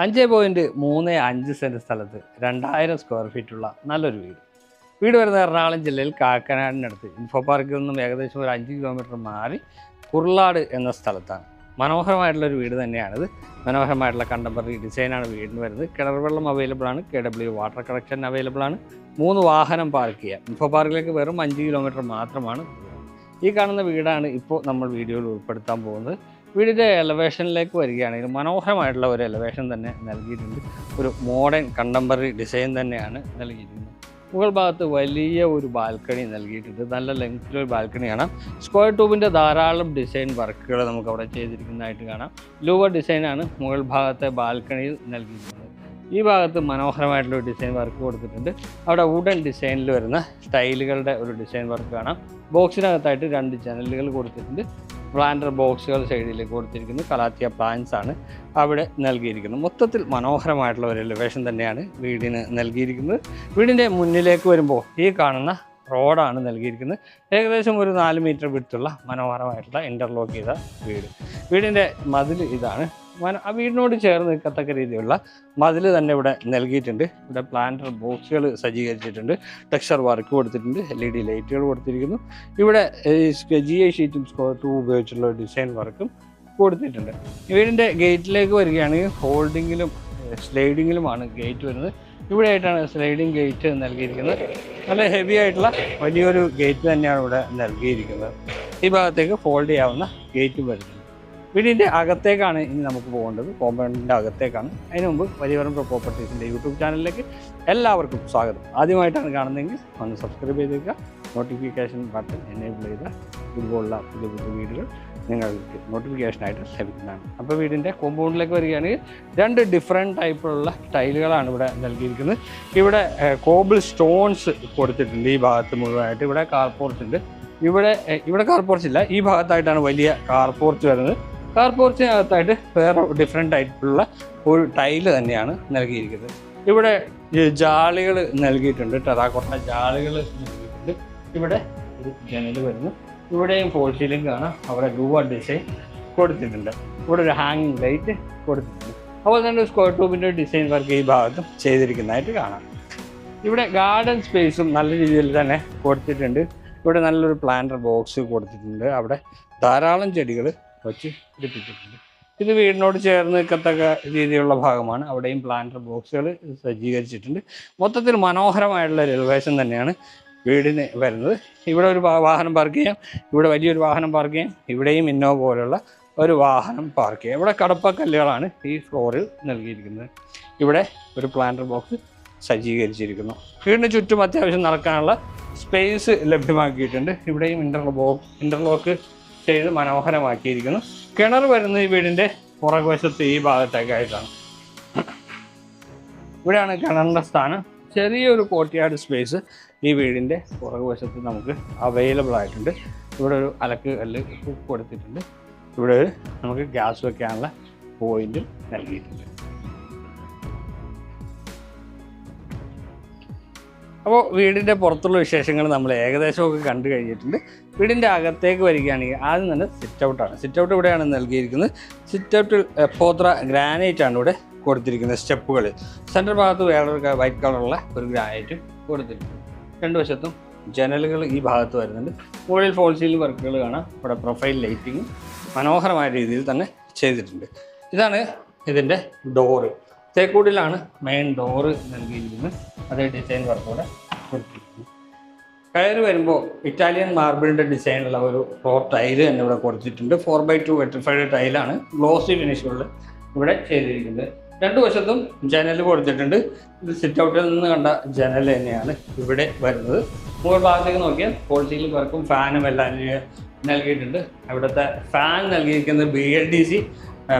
അഞ്ച് പോയിന്റ് മൂന്ന് അഞ്ച് സെന്റ് സ്ഥലത്ത് രണ്ടായിരം സ്ക്വയർ ഫീറ്റുള്ള നല്ലൊരു വീട്. വീട് വരുന്നത് എറണാകുളം ജില്ലയിൽ കാക്കനാടിനടുത്ത്. ഇൻഫോ പാർക്കിൽ നിന്നും ഏകദേശം ഒരു അഞ്ച് കിലോമീറ്റർ മാറി കുർലാട് എന്ന സ്ഥലത്താണ്. മനോഹരമായിട്ടുള്ള ഒരു വീട് തന്നെയാണിത്. മനോഹരമായിട്ടുള്ള കണ്ടംപററി ഡിസൈനാണ് വീടിന് വരുന്നത്. കിണർ വെള്ളം അവൈലബിൾ ആണ്. K W water connection available ആണ്. മൂന്ന് വാഹനം പാർക്ക് ചെയ്യാം. ഇൻഫോ പാർക്കിലേക്ക് വെറും അഞ്ച് കിലോമീറ്റർ മാത്രമാണ്. ഈ കാണുന്ന വീടാണ് ഇപ്പോൾ നമ്മൾ വീഡിയോയിൽ ഉൾപ്പെടുത്താൻ പോകുന്നത്. വീടിന്റെ എലവേഷനിലേക്ക് വരികയാണെങ്കിൽ മനോഹരമായിട്ടുള്ള ഒരു എലവേഷൻ തന്നെ നൽകിയിട്ടുണ്ട്. ഒരു മോഡേൺ കണ്ടംപററി ഡിസൈൻ തന്നെയാണ് നൽകിയിരിക്കുന്നത്. മുകൾ ഭാഗത്ത് വലിയ ഒരു ബാൽക്കണി നൽകിയിട്ടുണ്ട്. നല്ല ലെങ്ത്തിലൊരു ബാൽക്കണി കാണാം. സ്ക്വയർ ട്യൂബിന്റെ ധാരാളം ഡിസൈൻ വർക്കുകൾ നമുക്ക് അവിടെ ചെയ്തിരിക്കുന്നതായിട്ട് കാണാം. ലൂവർ ഡിസൈനാണ് മുകൾ ഭാഗത്തെ ബാൽക്കണിയിൽ നൽകിയിരിക്കുന്നത്. ഈ ഭാഗത്ത് മനോഹരമായിട്ടുള്ള ഒരു ഡിസൈൻ വർക്ക് കൊടുത്തിട്ടുണ്ട്. അവിടെ വുഡൻ ഡിസൈനിൽ വരുന്ന ടൈലുകളുടെ ഒരു ഡിസൈൻ വർക്ക് കാണാം. ബോക്സിനകത്തായിട്ട് രണ്ട് ജനലുകൾ കൊടുത്തിട്ടുണ്ട്. പ്ലാന്റർ ബോക്സുകൾ സൈഡിൽ കൊടുത്തിരിക്കുന്നു കലാത്തിയ പ്ലാന്റ്സ് ആണ് അവിടെ നൽകിയിരിക്കുന്നത്. മൊത്തത്തിൽ മനോഹരമായിട്ടുള്ള ഒരു എലിവേഷൻ തന്നെയാണ് വീടിന് നൽകിയിരിക്കുന്നത്. വീടിന്റെ മുന്നിലേക്ക് വരുമ്പോൾ ഈ കാണുന്ന റോഡാണ് നൽകിയിരിക്കുന്നത്. ഏകദേശം ഒരു നാല് മീറ്റർ വിടുത്തുള്ള മനോഹരമായിട്ടുള്ള ഇന്റർലോക്ക് ചെയ്ത വീട്. വീടിന്റെ മതിൽ ഇതാണ്. മന ആ വീടിനോട് ചേർന്ന് നിൽക്കത്തക്ക രീതിയിലുള്ള മതിൽ തന്നെ ഇവിടെ നൽകിയിട്ടുണ്ട്. ഇവിടെ പ്ലാന്റർ ബോക്സുകൾ സജ്ജീകരിച്ചിട്ടുണ്ട്. ടെക്സ്ചർ വർക്ക് കൊടുത്തിട്ടുണ്ട്. എൽ ഇ ഡി ലൈറ്റുകൾ കൊടുത്തിരിക്കുന്നു. ഇവിടെ ജി ഐ ഷീറ്റും ടു ഉപയോഗിച്ചുള്ള ഡിസൈൻ വർക്കും കൊടുത്തിട്ടുണ്ട്. വീടിന്റെ ഗേറ്റിലേക്ക് വരികയാണെങ്കിൽ ഹോൾഡിങ്ങിലും സ്ലൈഡിങ്ങിലുമാണ് ഗേറ്റ് വരുന്നത്. ഇവിടെ ആയിട്ടാണ് സ്ലൈഡിങ് ഗേറ്റ് നൽകിയിരിക്കുന്നത്. നല്ല ഹെവി ആയിട്ടുള്ള വലിയൊരു ഗേറ്റ് തന്നെയാണ് ഇവിടെ നൽകിയിരിക്കുന്നത്. ഈ ഭാഗത്തേക്ക് ഫോൾഡ് ചെയ്യാവുന്ന ഗേറ്റും വരുന്നുണ്ട്. വീടിന്റെ അകത്തേക്കാണ് ഇനി നമുക്ക് പോകേണ്ടത്. കോമ്പൗണ്ടിന്റെ അകത്തേക്കാണ്. അതിന് മുമ്പ് വലിയവരം പ്രോപ്പർട്ടീസിന്റെ യൂട്യൂബ് ചാനലിലേക്ക് എല്ലാവർക്കും സ്വാഗതം. ആദ്യമായിട്ടാണ് കാണുന്നതെങ്കിൽ ഒന്ന് സബ്സ്ക്രൈബ് ചെയ്തേക്കുക. നോട്ടിഫിക്കേഷൻ ബട്ടൺ എനേബിൾ ചെയ്ത ഇതുപോലുള്ള പുതിയ പുതിയ വീടുകൾ നിങ്ങൾക്ക് നോട്ടിഫിക്കേഷനായിട്ട് ലഭിക്കുന്നതാണ്. അപ്പോൾ വീടിന്റെ കോമ്പൗണ്ടിലേക്ക് വരികയാണെങ്കിൽ രണ്ട് ഡിഫറെന്റ് ടൈപ്പിലുള്ള ടൈലുകളാണ് ഇവിടെ നൽകിയിരിക്കുന്നത്. ഇവിടെ കോബിൾ സ്റ്റോൺസ് കൊടുത്തിട്ടുണ്ട് ഈ ഭാഗത്ത് മുഴുവനായിട്ട്. ഇവിടെ കാർ പോർച്ച് ഉണ്ട്. ഇവിടെ ഇവിടെ കാർ പോർച്ച് ഇല്ല. ഈ ഭാഗത്തായിട്ടാണ് വലിയ കാർപോർച്ച് വരുന്നത്. കാർ പോർച്ചിനകത്തായിട്ട് വേറെ ഡിഫറെന്റ് ആയിട്ടുള്ള ഒരു ടൈൽ തന്നെയാണ് നൽകിയിരിക്കുന്നത്. ഇവിടെ ജാളികൾ നൽകിയിട്ടുണ്ട് ടെറാക്കോട്ട ജാളികൾ നൽകിയിട്ടുണ്ട്. ഇവിടെ ഒരു ജനൽ വരുന്നു. ഇവിടെയും ഫോൾ കാണാം അവിടെ ലൂവ ഡിസൈൻ കൊടുത്തിട്ടുണ്ട്. ഇവിടെ ഒരു ഹാങ്ങിങ് ലൈറ്റ് കൊടുത്തിട്ടുണ്ട്. അതുപോലെ തന്നെ സ്ക്വയർ ട്യൂബിന്റെ ഡിസൈൻ വർക്ക് ഈ ഭാഗത്തും ചെയ്തിരിക്കുന്നതായിട്ട് കാണാം. ഇവിടെ ഗാർഡൻ സ്പേസും നല്ല രീതിയിൽ തന്നെ കൊടുത്തിട്ടുണ്ട്. ഇവിടെ നല്ലൊരു പ്ലാന്റർ ബോക്സ് കൊടുത്തിട്ടുണ്ട്. അവിടെ ധാരാളം ചെടികൾ വച്ച് പിടിപ്പിച്ചിട്ടുണ്ട്. ഇത് വീടിനോട് ചേർന്ന് നിൽക്കത്തക്ക രീതിയിലുള്ള ഭാഗമാണ്. അവിടെയും പ്ലാന്റർ ബോക്സുകൾ സജ്ജീകരിച്ചിട്ടുണ്ട്. മൊത്തത്തിൽ മനോഹരമായിട്ടുള്ള ഒരു തന്നെയാണ് വീടിന് വരുന്നത്. ഇവിടെ ഒരു വാഹനം പാർക്ക് ചെയ്യാം. ഇവിടെ വലിയൊരു വാഹനം പാർക്ക് ചെയ്യാം. ഇവിടെയും ഇന്നോ പോലുള്ള ഒരു വാഹനം പാർക്ക് ചെയ്യാം. ഇവിടെ കടപ്പക്കല്ലുകളാണ് ഈ ഫ്ലോറിൽ നൽകിയിരിക്കുന്നത്. ഇവിടെ ഒരു പ്ലാന്റർ ബോക്സ് സജ്ജീകരിച്ചിരിക്കുന്നു. വീടിന് ചുറ്റും അത്യാവശ്യം നടക്കാനുള്ള സ്പേസ് ലഭ്യമാക്കിയിട്ടുണ്ട്. ഇവിടെയും ഇന്റർലോ ഇന്റർലോക്ക് ചെയ്ത് മനോഹരമാക്കിയിരിക്കുന്നു. കിണർ വരുന്ന ഈ വീടിന്റെ പുറകുവശത്ത് ഈ ഭാഗത്തേക്കായിട്ടാണ് ഇവിടെയാണ് കിണറിന്റെ സ്ഥാനം. ചെറിയൊരു കോട്ടിയാട് സ്പേസ് ഈ വീടിന്റെ പുറകുവശത്ത് നമുക്ക് അവൈലബിൾ ആയിട്ടുണ്ട്. ഇവിടെ ഒരു അലക്ക് കല്ല് കൊടുത്തിട്ടുണ്ട്. ഇവിടെ നമുക്ക് ഗ്യാസ് വെക്കാനുള്ള പോയിന്റും നൽകിയിട്ടുണ്ട്. അപ്പോൾ വീടിന്റെ പുറത്തുള്ള വിശേഷങ്ങൾ നമ്മൾ ഏകദേശമൊക്കെ കണ്ടു കഴിഞ്ഞിട്ടുണ്ട്. വീടിന്റെ അകത്തേക്ക് വരികയാണെങ്കിൽ ആദ്യം തന്നെ സിറ്റ് ഔട്ടാണ് സിറ്റ് ഔട്ട് ഇവിടെയാണ് നൽകിയിരിക്കുന്നത്. സിറ്റ് ഔട്ടിൽ പോത്ര ഗ്രാനൈറ്റ് ആണ് ഇവിടെ കൊടുത്തിരിക്കുന്നത് സ്റ്റെപ്പുകൾ. സെന്റർ ഭാഗത്ത് വേറൊരു വൈറ്റ് കളറുള്ള ഒരു ഗ്രാനൈറ്റും കൊടുത്തിട്ടുണ്ട്. രണ്ട് വശത്തും ജനലുകൾ ഈ ഭാഗത്ത് വരുന്നുണ്ട്. മുകളിൽ ഫോൾ സീലിംഗ് വർക്കുകൾ കാണാം. ഇവിടെ പ്രൊഫൈൽ ലൈറ്റിങ്ങും മനോഹരമായ രീതിയിൽ തന്നെ ചെയ്തിട്ടുണ്ട്. ഇതാണ് ഇതിന്റെ ഡോറ് തേക്കൂടിലാണ് മെയിൻ ഡോറ് നൽകിയിരിക്കുന്നത്. അതേ ഡിസൈൻ വർക്കോടെ കൊടുത്തിരിക്കുന്നു. കയറി വരുമ്പോൾ ഇറ്റാലിയൻ മാർബിളിന്റെ ഡിസൈനുള്ള ഒരു ഫ്ലോർ ടൈൽ തന്നെ ഇവിടെ കൊടുത്തിട്ടുണ്ട്. ഫോർ ബൈ ടു വെട്രിഫൈഡ് ടൈലാണ് ഗ്ലോസി ഫിനിഷുകളിൽ ഇവിടെ ചെയ്തിരിക്കുന്നത്. രണ്ടു വശത്തും ജനൽ കൊടുത്തിട്ടുണ്ട്. ഇത് സിറ്റ് ഔട്ടിൽ നിന്ന് കണ്ട ജനൽ തന്നെയാണ് ഇവിടെ വരുന്നത്. മുകൾ ഭാഗത്തേക്ക് നോക്കിയാൽ പോളിസിയിൽ വർക്കും ഫാനും എല്ലാം നൽകിയിട്ടുണ്ട്. അവിടുത്തെ ഫാൻ നൽകിയിരിക്കുന്നത് ബി എൽ ഡി സി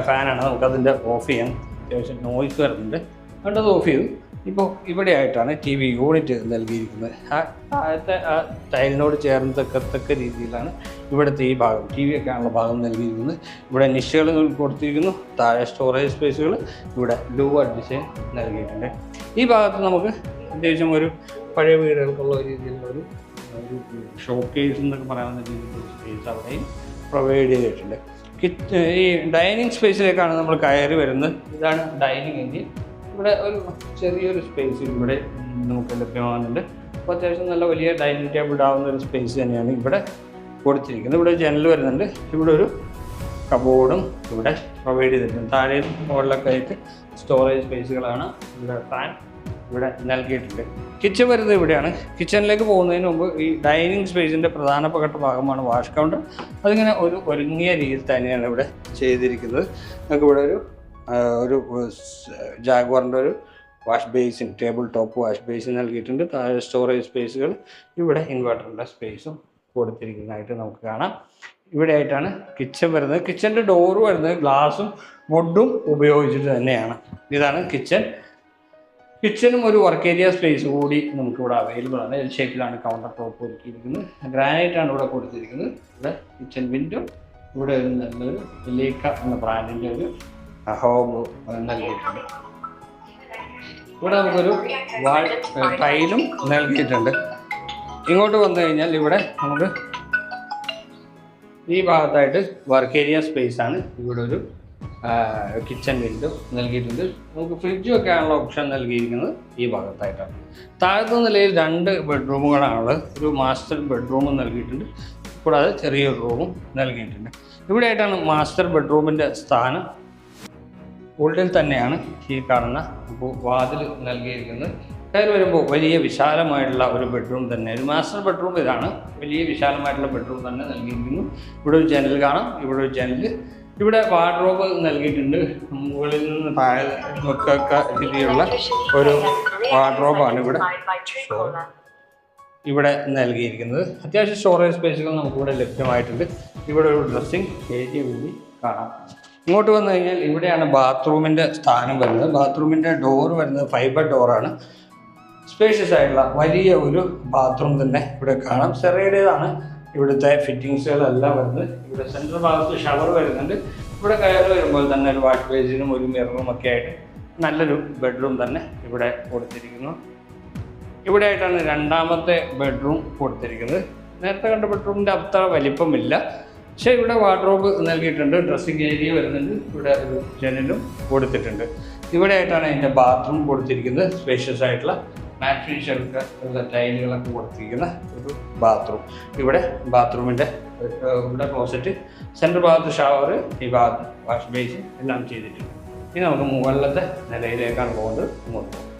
ഫാനാണ് നമുക്കതിന്റെ ഓഫ് ചെയ്യാം. അത്യാവശ്യം നോയിസ് വരുന്നുണ്ട്. അതുകൊണ്ട് ഓഫ് ചെയ്തു. ഇപ്പോൾ ഇവിടെ ആയിട്ടാണ് ടി വി യൂണിറ്റ് നൽകിയിരിക്കുന്നത്. ആ താഴത്തെ ആ ടൈലിനോട് ചേർന്ന് തക്കത്തക്ക രീതിയിലാണ് ഇവിടുത്തെ ഈ ഭാഗം ടി വി വെക്കാനുള്ള ഭാഗം നൽകിയിരിക്കുന്നത്. ഇവിടെ നിശകൾ കൊടുത്തിരിക്കുന്നു. താഴെ സ്റ്റോറേജ് സ്പേസുകൾ ഇവിടെ ലൂവർ ഡിസൈൻ നൽകിയിട്ടുണ്ട്. ഈ ഭാഗത്ത് നമുക്ക് അത്യാവശ്യം ഒരു പഴയ വീടുകൾക്കുള്ള രീതിയിലുള്ള ഒരു ഷോ ഷോക്കേസ് എന്നൊക്കെ പറയാവുന്ന രീതിയിലുള്ള സ്പേസ് അവിടെയും പ്രൊവൈഡ് ചെയ്തിട്ടുണ്ട്. ഈ ഡൈനിങ് സ്പേസിലേക്കാണ് നമ്മൾ കയറി വരുന്നത്. ഇതാണ് ഡൈനിങ് ഏരിയ ഇവിടെ ഒരു ചെറിയൊരു സ്പേസ് ഇവിടെ നമുക്ക് ലഭ്യമാകുന്നുണ്ട് അപ്പോൾ അത്യാവശ്യം നല്ല വലിയ ഡൈനിങ് ടേബിൾ ഇടാവുന്ന ഒരു സ്പേസ് തന്നെയാണ് ഇവിടെ കൊടുത്തിരിക്കുന്നത്. ഇവിടെ ജനൽ വരുന്നുണ്ട്. ഇവിടെ ഒരു കബോർഡും ഇവിടെ പ്രൊവൈഡ് ചെയ്തിട്ടുണ്ട്. താഴെയും മുകളിലൊക്കെ ആയിട്ട് സ്റ്റോറേജ് സ്പേസുകളാണ് ഇവിടെ ഫാൻ ഇവിടെ നൽകിയിട്ടുണ്ട്. കിച്ചൺ വരുന്നത് ഇവിടെയാണ്. കിച്ചണിലേക്ക് പോകുന്നതിന് മുമ്പ് ഈ ഡൈനിങ് സ്പേസിന്റെ പ്രധാനപ്പെട്ട ഭാഗമാണ് വാഷ് കൗണ്ടർ അതിങ്ങനെ ഒരു ഒരുങ്ങിയ രീതിയിൽ തന്നെയാണ് ഇവിടെ ചെയ്തിരിക്കുന്നത്. നമുക്ക് ഇവിടെ ഒരു ഒരു ജാഗ്വാറിന്റെ ഒരു wash basin table top wash basin നൽകിയിട്ടുണ്ട്. താഴെ സ്റ്റോറേജ് സ്പേസുകൾ. ഇവിടെ ഇൻവെർട്ടറിന്റെ സ്പേസും കൊടുത്തിരിക്കുന്നതായിട്ട് നമുക്ക് കാണാം. ഇവിടെ ആയിട്ടാണ് കിച്ചൺ വരുന്നത്. കിച്ചന്റെ ഡോറ് വരുന്നത് ഗ്ലാസും വുഡും ഉപയോഗിച്ചിട്ട് തന്നെയാണ്. ഇതാണ് കിച്ചൺ. കിച്ചനും ഒരു വർക്ക് ഏരിയ സ്പേസ് കൂടി നമുക്ക് ഇവിടെ അവൈലബിൾ ആണ് എൽ ഷേപ്പിലാണ് കൗണ്ടർ ടോപ്പ് ഒരുക്കിയിരിക്കുന്നത്. ഗ്രാനൈറ്റ് ആണ് ഇവിടെ കൊടുത്തിരിക്കുന്നത്. ഇവിടെ കിച്ചൺ വിൻഡോ ഇവിടെ നല്ലൊരു ലേക്ക എന്ന ബ്രാൻഡിന്റെ ഒരു ഹോം നൽകിയിട്ടുണ്ട്. ഇവിടെ നമുക്കൊരു വാൾ ടൈലും നൽകിയിട്ടുണ്ട്. ഇങ്ങോട്ട് വന്നു കഴിഞ്ഞാൽ ഇവിടെ നമുക്ക് ഈ ഭാഗത്തായിട്ട് വർക്ക് ഏരിയ സ്പേസ് ആണ്. ഇവിടെ ഒരു കിച്ചൺ വിൻഡോ നൽകിയിട്ടുണ്ട്. നമുക്ക് ഫ്രിഡ്ജ് വെക്കാനുള്ള ഓപ്ഷൻ നൽകിയിരിക്കുന്നത് ഈ ഭാഗത്തായിട്ടാണ്. താഴത്തെ നിലയിൽ രണ്ട് ബെഡ്റൂമുകളാണുള്ളത് ഒരു മാസ്റ്റർ ബെഡ്റൂമും നൽകിയിട്ടുണ്ട്. കൂടാതെ ചെറിയൊരു റൂമും നൽകിയിട്ടുണ്ട്. ഇവിടെയായിട്ടാണ് മാസ്റ്റർ ബെഡ്റൂമിന്റെ സ്ഥാനം. ഉള്ളിൽ തന്നെയാണ് ഈ കാണുന്ന വാതിൽ നൽകിയിരിക്കുന്നത്. കയറി വരുമ്പോൾ വലിയ വിശാലമായിട്ടുള്ള ഒരു ബെഡ്റൂം തന്നെ. ഒരു മാസ്റ്റർ ബെഡ്റൂം ഇതാണ്. വലിയ വിശാലമായിട്ടുള്ള ബെഡ്റൂം തന്നെ നൽകിയിരിക്കുന്നു. ഇവിടെ ഒരു ജനൽ കാണാം. ഇവിടെ ഒരു ജനൽ. ഇവിടെ വാർഡ്രോബ് നൽകിയിട്ടുണ്ട്. മുകളിൽ നിന്ന് താഴെ മുക്കൊക്കെ രീതിയിലുള്ള ഒരു വാർഡ്രോബാണ് ഇവിടെ. ഇവിടെ നൽകിയിരിക്കുന്നത്. അത്യാവശ്യം സ്റ്റോറേജ് സ്പേസുകൾ നമുക്കിവിടെ ലഭ്യമായിട്ടുണ്ട്. ഇവിടെ ഒരു ഡ്രസ്സിങ് ഏരിയ കൂടി കാണാം. ഇങ്ങോട്ട് വന്നു കഴിഞ്ഞാൽ ഇവിടെയാണ് ബാത്റൂമിന്റെ സ്ഥാനം വരുന്നത്. ബാത്റൂമിന്റെ ഡോർ വരുന്നത് ഫൈബർ ഡോറാണ് സ്പേഷ്യസ് ആയിട്ടുള്ള വലിയ ഒരു ബാത്റൂം തന്നെ ഇവിടെ കാണാം. സെറയുടേതാണ് ഇവിടുത്തെ ഫിറ്റിങ്സുകളെല്ലാം വരുന്നത്. ഇവിടെ സെൻട്രൽ ഭാഗത്ത് ഷവർ വരുന്നുണ്ട്. ഇവിടെ കയറി വരുമ്പോൾ തന്നെ ഒരു വാഷ് ബേസിനും ഒരു മിററും ഒക്കെ ആയിട്ട് നല്ലൊരു ബെഡ്റൂം തന്നെ ഇവിടെ കൊടുത്തിരിക്കുന്നു. ഇവിടെ ആയിട്ടാണ് രണ്ടാമത്തെ ബെഡ്റൂം കൊടുത്തിരിക്കുന്നത്. നേരത്തെ കണ്ട ബെഡ്റൂമിന്റെ അത്ര വലിപ്പമില്ല. പക്ഷേ ഇവിടെ വാർഡ്രോബ് നൽകിയിട്ടുണ്ട് ഡ്രസ്സിങ് ഏരിയ വരുന്നുണ്ട്. ഇവിടെ ഒരു ജനലും കൊടുത്തിട്ടുണ്ട്. ഇവിടെ ആയിട്ടാണ് അതിന്റെ ബാത്റൂം കൊടുത്തിരിക്കുന്നത്. സ്പേഷ്യസ് ആയിട്ടുള്ള മാറ്റ് ഫിനിഷൊക്കെ ഉള്ള ടൈലുകളൊക്കെ കൊടുത്തിരിക്കുന്ന ഒരു ബാത്റൂം ഇവിടെ ബാത്റൂമിന്റെ ഇവിടെ ക്ലോസറ്റ് സെൻട്രൽ ഭാഗത്ത് ഷവർ ഈ ഭാഗത്ത് വാഷ് ബേസിൻ എല്ലാം ചെയ്തിട്ടുണ്ട്. ഇനി നമുക്ക് മുകളിലത്തെ നിലയിലേക്കാണ് പോകുന്നത്. മുകളിൽ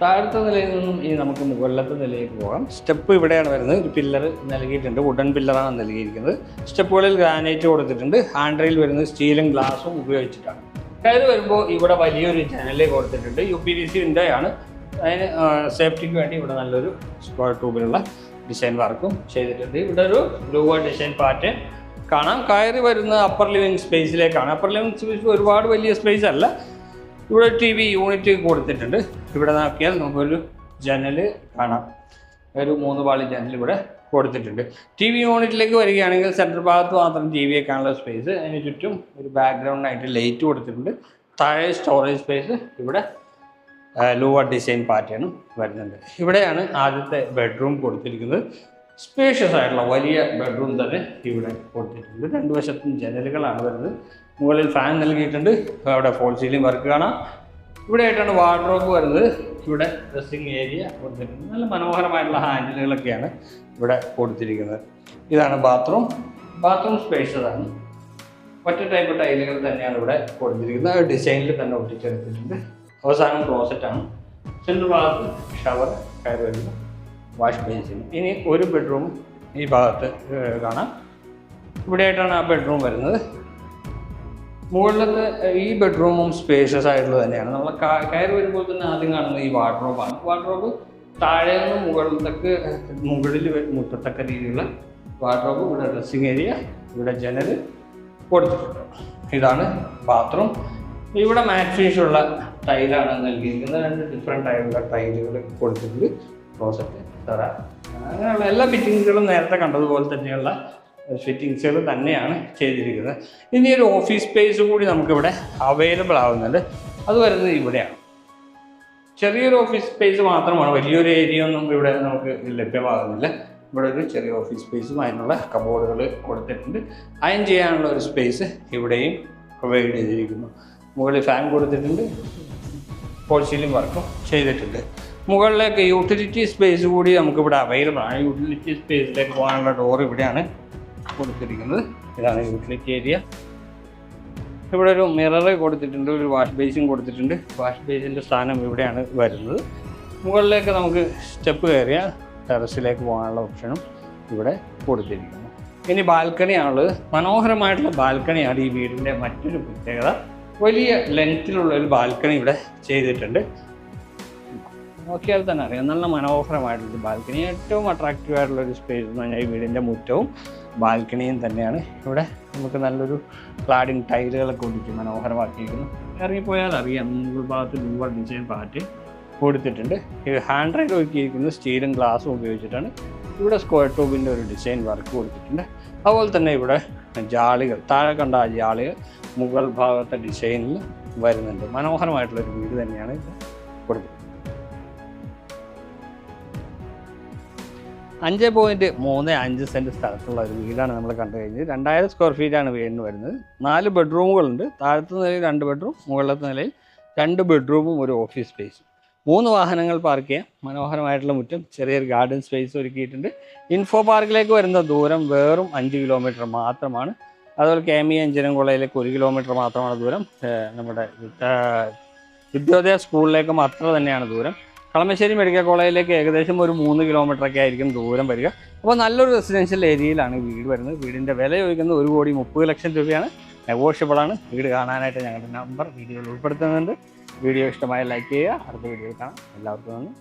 താഴത്തെ നിലയിൽ നിന്നും ഇനി നമുക്ക് മുകളിലത്തെ നിലയിലേക്ക് പോകാം. സ്റ്റെപ്പ് ഇവിടെയാണ് വരുന്നത്. ഒരു പില്ലർ നൽകിയിട്ടുണ്ട്. വുഡൻ പില്ലറാണ് നൽകിയിരിക്കുന്നത്. സ്റ്റെപ്പുകളിൽ ഗ്രാനൈറ്റ് കൊടുത്തിട്ടുണ്ട്. ഹാൻഡ് റെയിൽ വരുന്നത് സ്റ്റീലും ഗ്ലാസും ഉപയോഗിച്ചിട്ടാണ്. കയറി വരുമ്പോൾ ഇവിടെ വലിയൊരു ജനൽ കൊടുത്തിട്ടുണ്ട്. യു പി വി സി വിൻഡോയാണ് അതിന് സേഫ്റ്റിക്ക് വേണ്ടി ഇവിടെ നല്ലൊരു സ്ക്വയർ ട്യൂബിലുള്ള ഡിസൈൻ വർക്കും ചെയ്തിട്ടുണ്ട്. ഇവിടെ ഒരു ബ്ലൂവർ ഡിസൈൻ പാറ്റേൺ കാണാം. കയറി വരുന്ന അപ്പർ ലിവിങ് സ്പേസിലേക്കാണ് അപ്പർ ലിവിങ് സ്പേസ് ഒരുപാട് വലിയ സ്പേസ് അല്ല. ഇവിടെ ടി വി യൂണിറ്റ് കൊടുത്തിട്ടുണ്ട്. ഇവിടെ നോക്കിയാൽ നമുക്കൊരു ജനൽ കാണാം. ഒരു മൂന്ന് പാളി ജനൽ ഇവിടെ കൊടുത്തിട്ടുണ്ട്. ടി വി യൂണിറ്റിലേക്ക് വരികയാണെങ്കിൽ സെൻട്രൽ ഭാഗത്ത് മാത്രം ടി വി വെക്കാനുള്ള സ്പേസ് അതിന് ചുറ്റും ഒരു ബാക്ക്ഗ്രൗണ്ടായിട്ട് ലൈറ്റ് കൊടുത്തിട്ടുണ്ട്. താഴെ സ്റ്റോറേജ് സ്പേസ് ഇവിടെ ലൂവർ ഡിസൈൻ പാറ്റേണും വരുന്നുണ്ട്. ഇവിടെയാണ് ആദ്യത്തെ ബെഡ്റൂം കൊടുത്തിരിക്കുന്നത്. സ്പേഷ്യസ് ആയിട്ടുള്ള വലിയ ബെഡ്റൂം തന്നെ ഇവിടെ കൊടുത്തിട്ടുണ്ട്. രണ്ട് വശത്തും ജനലുകളാണ് വരുന്നത്. മുകളിൽ ഫാൻ നൽകിയിട്ടുണ്ട്. അവിടെ ഫോൾ സീലിംഗ് വർക്ക് കാണാം. ഇവിടെ ആയിട്ടാണ് വാർഡ്രോബ് വരുന്നത്. ഇവിടെ ഡ്രസ്സിങ് ഏരിയ കൊടുത്തിരിക്കുന്നത് നല്ല മനോഹരമായിട്ടുള്ള ഹാൻഡിലുകളൊക്കെയാണ് ഇവിടെ കൊടുത്തിരിക്കുന്നത്. ഇതാണ് ബാത്റൂം ബാത്റൂം സ്പേഷ്യസ് ആണ്. ഒറ്റ ടൈപ്പ് ടൈലുകൾ തന്നെയാണ് ഇവിടെ കൊടുത്തിരിക്കുന്നത്. ഡിസൈനിൽ തന്നെ ഒട്ടിച്ചെടുത്തിട്ടുണ്ട്. അവസാനം ക്ലോസറ്റാണ് സെൻട്രൽ ഭാഗത്ത് ഷവർ കയറി വരുന്നു വാഷ് ബേസിൻ ഇനി ഒരു ബെഡ്റൂം ഈ ഭാഗത്ത് കാണാം. ഇവിടെയായിട്ടാണ് ആ ബെഡ്റൂം വരുന്നത്. മുകളിലത്തെ ഈ ബെഡ്റൂമും സ്പേഷ്യസ് ആയിട്ടുള്ളത് തന്നെയാണ്. നമ്മൾ കയറി വരുമ്പോൾ തന്നെ ആദ്യം കാണുന്നത് ഈ വാർഡ്രോബാണ് വാർഡ്രോബ് താഴെ നിന്ന് മുകളിലത്തേക്ക് മുകളിൽ മുട്ടത്തക്ക രീതിയിലുള്ള വാർഡ്രോബ് ഇവിടെ ഡ്രസ്സിങ് ഏരിയ ഇവിടെ ജനൽ കൊടുത്തിട്ടുണ്ട്. ഇതാണ് ബാത്റൂം ഇവിടെ മാറ്റ് ഫിനിഷ് ഉള്ള ടൈലാണ് നൽകിയിരിക്കുന്നത്. രണ്ട് ഡിഫറെന്റ് ടൈലുള്ള ടൈലുകൾ കൊടുത്തിട്ടുണ്ട്. ക്ലോസറ്റ് തറ അങ്ങനെയുള്ള എല്ലാ ഫിറ്റിങ്സുകളും നേരത്തെ കണ്ടതുപോലെ തന്നെയുള്ള ഫിറ്റിങ്സുകൾ തന്നെയാണ് ചെയ്തിരിക്കുന്നത്. ഇനി ഒരു ഓഫീസ് സ്പേസ് കൂടി നമുക്കിവിടെ അവൈലബിൾ ആവുന്നുണ്ട്. അത് വരുന്നത് ഇവിടെയാണ്. ചെറിയൊരു ഓഫീസ് സ്പേസ് മാത്രമാണ് വലിയൊരു ഏരിയ ഒന്നും ഇവിടെ നമുക്ക് ലഭ്യമാകുന്നില്ല. ഇവിടെ ഒരു ചെറിയ ഓഫീസ് സ്പേസും അതിനുള്ള കബോർഡുകൾ കൊടുത്തിട്ടുണ്ട്. അയൺ ചെയ്യാനുള്ള ഒരു സ്പേസ് ഇവിടെയും പ്രൊവൈഡ് ചെയ്തിരിക്കുന്നു. മുകളിൽ ഫാൻ കൊടുത്തിട്ടുണ്ട്. ഫോൾ സീലിംഗ് വർക്കും ചെയ്തിട്ടുണ്ട്. മുകളിലേക്ക് യൂട്ടിലിറ്റി സ്പേസ് കൂടി നമുക്കിവിടെ അവൈലബിൾ ആണ്. യൂട്ടിലിറ്റി സ്പേസിലേക്ക് പോകാനുള്ള ഡോർ ഇവിടെയാണ്. കൊടുത്തിരിക്കുന്നത്. ഇതാണ് യൂട്ടിലിറ്റി ഏരിയ ഇവിടെ ഒരു മിറർ കൊടുത്തിട്ടുണ്ട് ഒരു വാഷ് ബേസിൻ കൊടുത്തിട്ടുണ്ട്. വാഷ് ബേസിന്റെ സ്ഥാനം ഇവിടെയാണ് വരുന്നത്. മുകളിലേക്ക് നമുക്ക് സ്റ്റെപ്പ് കയറിയ ടെറസിലേക്ക് പോകാനുള്ള ഓപ്ഷനും ഇവിടെ കൊടുത്തിരിക്കുന്നു. ഇനി ബാൽക്കണിയാണുള്ളത് മനോഹരമായിട്ടുള്ള ബാൽക്കണിയാണ് ഈ വീടിന്റെ മറ്റൊരു പ്രത്യേകത. വലിയ ലെങ്ത്തിലുള്ള ഒരു ബാൽക്കണി ഇവിടെ ചെയ്തിട്ടുണ്ട്. നോക്കിയാൽ തന്നെ അറിയാം. നല്ല മനോഹരമായിട്ടുള്ളൊരു ബാൽക്കണി. ഏറ്റവും അട്രാക്റ്റീവ് ആയിട്ടുള്ള ഒരു സ്പേസ് എന്ന് പറഞ്ഞാൽ ഈ വീടിന്റെ മുറ്റവും ബാൽക്കണിയും തന്നെയാണ്. ഇവിടെ നമുക്ക് നല്ലൊരു ക്ലാഡിങ് ടൈലുകളൊക്കെ ഒടിച്ച് മനോഹരമാക്കിയിരിക്കുന്നു. ഇറങ്ങിപ്പോയാൽ അറിയാം. മുകൾ ഭാഗത്ത് ലൂവർ ഡിസൈൻ പാറ്റ് കൊടുത്തിട്ടുണ്ട്. ഇത് ഹാൻഡ് റൈഡ് ഒരുക്കിയിരിക്കുന്നത് സ്റ്റീലും ഗ്ലാസും ഉപയോഗിച്ചിട്ടാണ്. ഇവിടെ സ്ക്വയർ ട്യൂബിന്റെ ഒരു ഡിസൈൻ വർക്ക് കൊടുത്തിട്ടുണ്ട്. അതുപോലെ തന്നെ ഇവിടെ ജാളികൾ താഴെ കണ്ട ആ ജാളികൾ മുകൾ ഭാഗത്തെ ഡിസൈനിൽ വരുന്നുണ്ട്. മനോഹരമായിട്ടുള്ളൊരു വീട് തന്നെയാണ് ഇത് കൊടുക്കുന്നത് അഞ്ച് പോയിന്റ് മൂന്ന് അഞ്ച് സെന്റ് സ്ഥലത്തുള്ള ഒരു വീടാണ് നമ്മൾ കണ്ടു കഴിഞ്ഞത്. രണ്ടായിരം സ്ക്വയർ ഫീറ്റാണ് വീടിന് വരുന്നത്. നാല് ബെഡ്റൂമുകളുണ്ട്. താഴത്തെ നിലയിൽ രണ്ട് ബെഡ്റൂം മുകളിലത്തെ നിലയിൽ രണ്ട് ബെഡ്റൂമും ഒരു ഓഫീസ് സ്പേസും മൂന്ന് വാഹനങ്ങൾ പാർക്ക് ചെയ്യാം. മനോഹരമായിട്ടുള്ള മുറ്റം. ചെറിയൊരു ഗാർഡൻ സ്പേസ് ഒരുക്കിയിട്ടുണ്ട്. ഇൻഫോ പാർക്കിലേക്ക് വരുന്ന ദൂരം വേറും അഞ്ച് കിലോമീറ്റർ മാത്രമാണ്. അതുപോലെ കെ എം ഇ കോളേജിലേക്ക് ഒരു കിലോമീറ്റർ മാത്രമാണ് ദൂരം. നമ്മുടെ വിദ്യോദയ സ്കൂളിലേക്കും അത്ര തന്നെയാണ് ദൂരം. കളമശ്ശേരി മെഡിക്കൽ കോളേജിലേക്ക് ഏകദേശം ഒരു മൂന്ന് കിലോമീറ്റർ ഒക്കെ ആയിരിക്കും ദൂരം വരിക. അപ്പോൾ നല്ലൊരു റെസിഡൻഷ്യൽ ഏരിയയിലാണ് വീട് വരുന്നത്. വീടിന്റെ വില ചോദിക്കുന്നത് ഒരു കോടി മുപ്പത് ലക്ഷം രൂപയാണ്. നെഗോഷ്യബിൾ ആണ്. വീട് കാണാനായിട്ട് ഞങ്ങളുടെ നമ്പർ വീഡിയോയിൽ ഉൾപ്പെടുത്തുന്നുണ്ട്. വീഡിയോ ഇഷ്ടമായ ലൈക്ക് ചെയ്യുക. അടുത്ത വീഡിയോയിൽ കാണാം. എല്ലാവർക്കും നന്ദി.